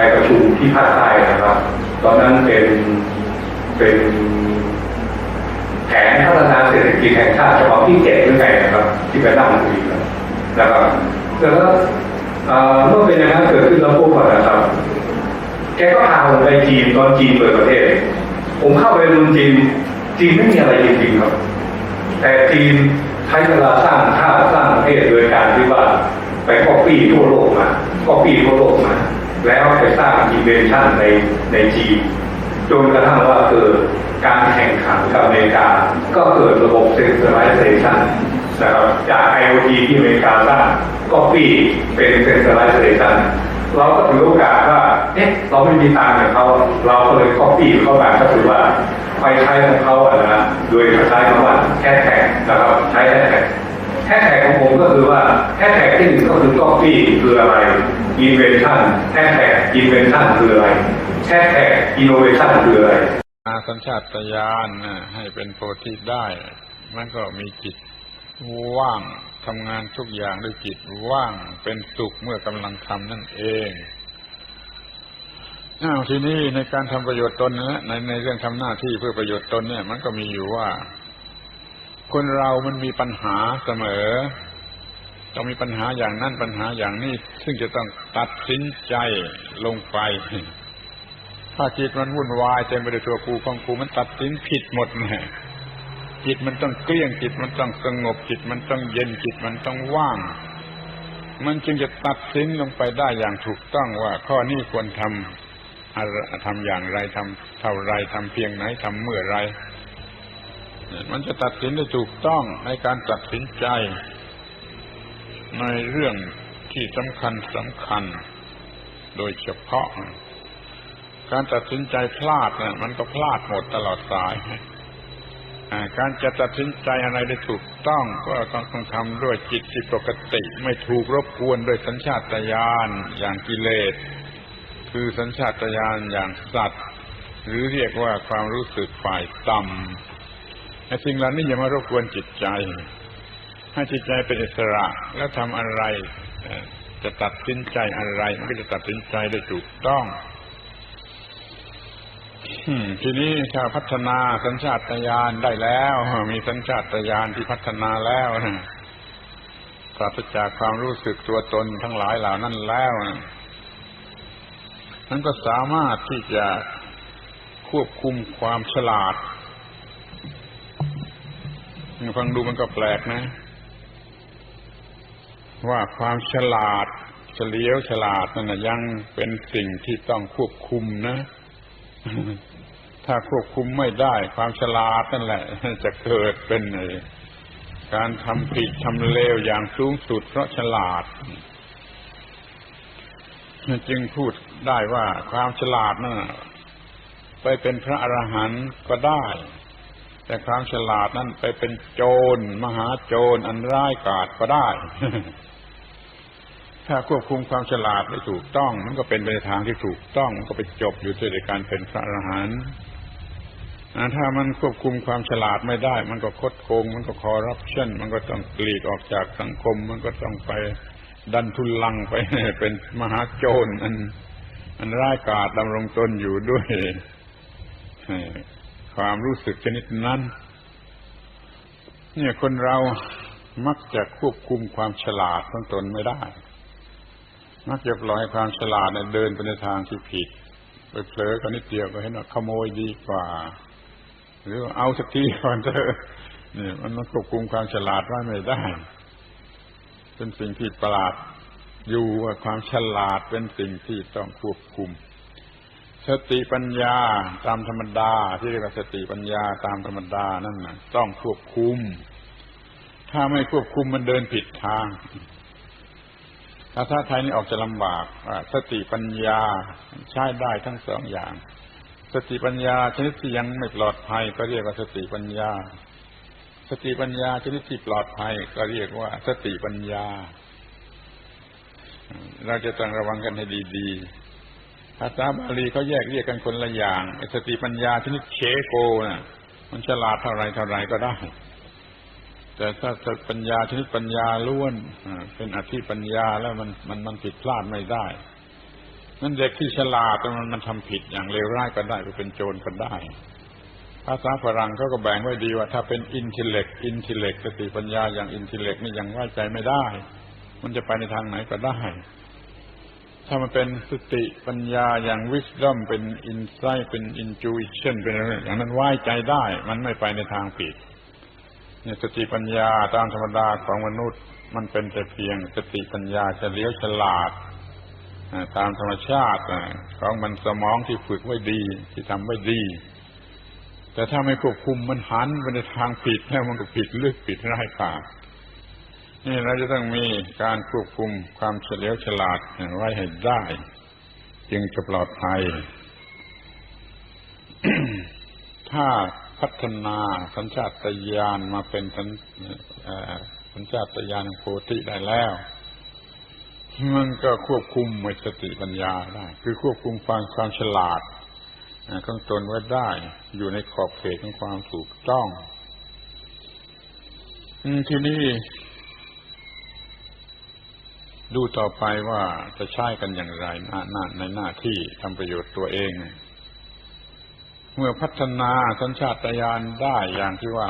ไปประชุมที่ภาคใต้นะครับ ตอนนั้นเป็นเป็นแผนพัฒนาเศรษฐกิจแห่งชาติฉบับที่เจ็ดหรือไงนะครับ ที่ไปตั้งคุยกันนะครับแล้วก็เมื่อเป็นอย่างนั้นเกิดขึ้นแล้วพวกเรานะครับ แกก็พาผมไปจีนตอนจีนเปิดประเทศ ผมเข้าไปดูจีนจีนไม่มีอะไรจริงๆครับ แต่จีนใช้เวลาสร้างชาติสร้างประเทศโดยการที่ว่าไปก๊อปปี้ทั่วโลกมาก๊อปปี้ทั่วโลกมา แล้วไปสร้างอินเวนชั่นในในจีนจนกระทั่งว่าเกิดการแข่งขันกับอเมริกา ก็เกิดระบบเซ็น t ร a ไลเซชันนะครับจาก IoT ที่อเมริกาสร้างก็ปีเป็นเซ็น t ร a ไลเซชันเราก็ถือโอกาสว่าเอ๊ะเราไม่มีตังค์กับเขาเราก็เลยก็ปีเข้ามาก็คือว่าไปใช้ของเขาอะนะโดยใช้คำว่าแฮชแท็กนะครับใช้แฮชแท็ก แฮชแท็กของผมก็คือว่าแฮชแท็กที่หนึ่งก็คือก็ปี้คืออะไร invention แฮชแท็ก invention คืออะไรแฮชแท็ก innovation คืออะไรอาสัญชาตญาณน่ะให้เป็นโพธิได้ มันก็มีจิตว่างทำงานทุกอย่างด้วยจิตว่างเป็นสุขเมื่อกำลังทำนั่นเองอ้าวทีนี้ในการทำประโยชน์ตนนะในในเรื่องทำหน้าที่เพื่อประโยชน์ตนเนี่ย มันก็มีอยู่ว่า คนเรามันมีปัญหาเสมอ ต้องมีปัญหาอย่างนั้นปัญหาอย่างนี้ ซึ่งจะต้องตัดสินใจลงไป ถ้าจิตมันวุ่นวายเต็มไปด้วยตัวกูของกูมันตัดสินผิดหมดแน่จิตมันต้องเกลี้ยงจิตมันต้องสงบจิตมันต้องเย็นจิตมันต้องว่าง มันจึงจะตัดสินลงไปได้อย่างถูกต้องว่า ข้อนี้ควรทำอะไรทำอย่างไรทำเท่าไรทำเพียงไหนทำเมื่อไร มันจะตัดสินได้ถูกต้องในการตัดสินใจ ในเรื่องที่สำคัญสำคัญ โดยเฉพาะ การตัดสินใจพลาดนะมันก็พลาดหมดตลอดสายการจะตัดสินใจอะไรได้ถูกต้องก็ต้องต้องทำด้วยจิตที่ปกติ ไม่ถูกรบกวนด้วยสัญชาตญาณอย่างกิเลส คือสัญชาตญาณอย่างสัตว์ หรือเรียกว่าความรู้สึกฝ่ายต่ำ ไอ้สิ่งเหล่านี้อย่ามารบกวนจิตใจ ให้จิตใจเป็นอิสระแล้วทำอะไร จะตัดสินใจอะไร มันก็จะตัดสินใจได้ถูกต้องทีนี้ถ้าพัฒนาสัญชาตญาณได้แล้ว มีสัญชาตญาณที่พัฒนาแล้วนะปราศจากความรู้สึกตัวตนทั้งหลายเหล่านั้นแล้วนะนั้นก็สามารถที่จะควบคุมความฉลาด ฟังดูมันก็แปลกนะ ว่าความฉลาดเฉลียวฉลาดนั่นนะยังเป็นสิ่งที่ต้องควบคุมนะ ถ้าควบคุมไม่ได้ ความฉลาดนั่นแหละ จะเกิดเป็นการทำผิดทำเลวอย่างสูงสุดเพราะฉลาดจึงพูดได้ว่าความฉลาดนั่นไปเป็นพระอรหันต์ก็ได้ แต่ความฉลาดนั้นไปเป็นโจรมหาโจรอันร้ายกาจก็ได้ ถ้าควบคุมความฉลาดได้ถูกต้อง มันก็เป็นไปในทางที่ถูกต้องมันก็ไปจบอยู่ที่การเป็นพระอรหันต์ถ้ามันควบคุมความฉลาดไม่ได้ มันก็คดโกง มันก็คอร์รัปชันมันก็ต้องกลีกออกจากสังคม มันก็ต้องไปดันทุนลังไปเป็นมหาโจรอันอันร้ายกาจดำรงตนอยู่ด้วย ความรู้สึกชนิดนั้น เนี่ยคนเรามักจะควบคุมความฉลาดของตนไม่ได้ มักจะปล่อยความฉลาดเนี่ยเดินไปในทางที่ผิด ไปเผลอกันนิดเดียวก็เห็นว่าขโมยดีกว่า หรือเอาสักทีก่อนเถอะนี่มันมันควบคุมความฉลาดไว้ไม่ได้ เป็นสิ่งที่ประหลาดอยู่ว่าความฉลาดเป็นสิ่งที่ต้องควบคุม สติปัญญาตามธรรมดา ที่เรียกว่าสติปัญญาตามธรรมดานั่นนะต้องควบคุม ถ้าไม่ควบคุมมันเดินผิดทางภาษาไทยนี่ออกจะลำบากสติปัญญาใช้ได้ทั้งสองอย่าง สติปัญญาชนิดที่ยังไม่ปลอดภัย ก็เรียกว่าสติปัญญา สติปัญญาชนิดที่ปลอดภัย ก็เรียกว่าสติปัญญา เราจะต้องระวังกันให้ดี ๆ ภาษาบาลีเขาแยกเรียกกันคนละอย่างสติปัญญาชนิดเคโกนะ่ะ มันฉลาดเท่าไรเท่าไรก็ได้ แต่ถ้าปัญญาชนิดปัญญาล้วนเป็นอธิปัญญาแล้วมันมันมันผิดพลาดไม่ได้นั่นเด็กที่ฉลาดแต่มันมันทำผิดอย่างเลวร้ายก็ได้ไปเป็นโจรก็ได้ ภาษาฝรั่งเขาก็แบ่งไว้ดีว่า ถ้าเป็นอินเทิเล็กอินเทิเล็กสติปัญญาอย่างอินเทิเล็กนี่ยังไว้ใจไม่ได้ มันจะไปในทางไหนก็ได้ ถ้ามันเป็นสติปัญญาอย่างวิส d o m เป็นอินไซต์เป็นอินจูอิชันเป็นอะไรอย่างนั้นไว้ใจได้ มันไม่ไปในทางผิดเนี่ยสติปัญญาตามธรรมดาของมนุษย์ มันเป็นแต่เพียงสติปัญญาเฉลียวฉลาดตามธรรมชาติของมันสมองที่ฝึกไว้ดี ที่ทำไว้ดี แต่ถ้าไม่ควบคุมมันหันไปในทางผิดแล้วมันก็ผิดลึกผิดร้ายกาจ นี่เราจะต้องมีการควบคุมความเฉลียวฉลาดไว้ให้ได้ จึงจะปลอดภัย ถ้าพัฒนาสัญชาตญาณมาเป็นสัญสัญชาตญาณโพธิได้แล้ว มันก็ควบคุมไว้สติปัญญาได้ คือควบคุมความความฉลาดของตนไว้ได้ อยู่ในขอบเขตของความถูกต้อง ทีนี้ ดูต่อไปว่าจะใช้กันอย่างไรหน้าหน้าในหน้าที่ทำประโยชน์ตัวเอง เมื่อพัฒนาสัญชาตญาณได้อย่างที่ว่า